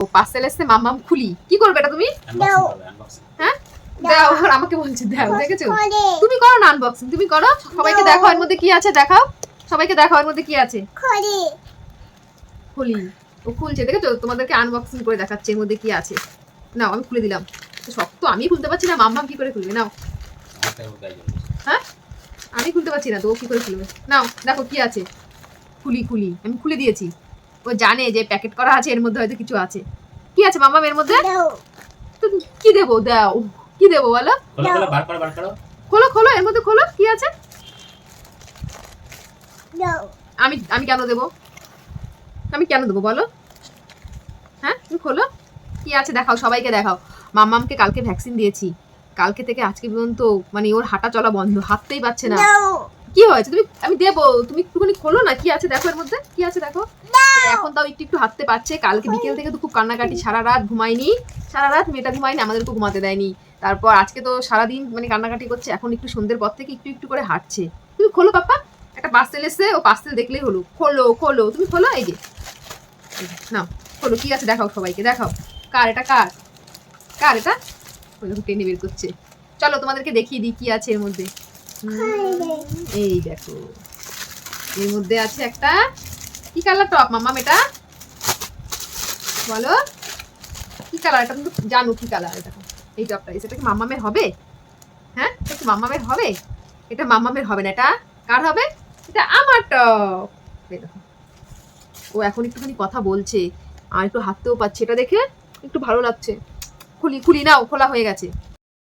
ও parcel এসছে মাম্মাম খুলি। কি করবে এটা তুমি? হ্যাঁ? দাও। আমাকে বলছে দাও দেখেছ? তুমি করো না আনবক্সিং তুমি করো। সবাইকে দেখো এর মধ্যে কি আছে দেখাও। সবাইকে দেখাও এর মধ্যে কি আছে। করে। খুলি। ও খুলছে দেখেছ? তোমাদেরকে আনবক্সিং করে দেখাচ্ছে এর মধ্যে কি আছে। নাও আমি খুলে দিলাম। তো শক্ত আমি খুলতে পারছি না মাম্মাম কি করে খুলবে? নাও। হ্যাঁ? আমি খুলতে পারছি না তো ও কি করে খুলবে? নাও দেখো কি আছে। খুলি খুলি আমি খুলে দিয়েছি। ও জানে যে প্যাকেট করা আছে এর মধ্যে হয়তো কিছু আছে। কি আছে মাম্মাম এর মধ্যে? কি দেবো? দাও। কি দেবো বলো? খোলো খোলো এর মধ্যে খোলো। কি আছে? আমি আমি কেন দেবো? আমি কেন দেবো বলো? হ্যাঁ তুমি খোলো। কি আছে? দেখাও সবাইকে দেখাও। মাম্মামকে কালকে ভ্যাকসিন দিয়েছি। কালকে থেকে আজকে পর্যন্ত মানে ওর হাঁটা চলা বন্ধ হাঁটতেই পারছে না। কি হয়েছে? তুমি আমি দেবো তুমি একটুখানি খোলো না? কি আছে দেখো এর মধ্যে? কি আছে দেখো? এখন তাও একটু একটু হাঁটতে পারছে। কালকে বিকেল থেকে তো খুব কান্নাকাটি সারা রাত ঘুমায়নি। সারা রাত মেয়েটা ঘুমায়নি আমাদেরকে ঘুমাতে দেয়নি। তারপর আজকে তো সারাদিন মানে কান্নাকাটি করছে এখন একটু সন্ধ্যের পর থেকে একটু একটু করে হাঁটছে। তুমি খোলো পাপ্পা একটা পার্সেল এসে ও পার্সেল দেখলেই হলো। খোলো খোলো তুমি খোলো এই যে। নাও খোলো কি আছে দেখাও সবাইকে দেখাও। কার এটা কার? কার এটা? টেনে বের করছে। চলো তোমাদেরকে দেখিয়ে দিই কি আছে এর মধ্যে। এই দেখো। এর মধ্যে আছে একটা, কি কালার টপ মাম্মাম, এটা? বলো। কি কালার এটা তুমি তো জানো কি কালার এটা এই টপটা এটা কি মাম্মামের হবে? হ্যাঁ? এটা কি মাম্মামের হবে? এটা মাম্মামের হবে না, এটা কার হবে? এটা আমার টপ দেখো। ও এখন একটুখানি কথা বলছে, আর একটু হাঁটতেও পাচ্ছে এটা দেখে একটু ভালো লাগছে। খুলি খুলি নাও, খোলা হয়ে গেছে।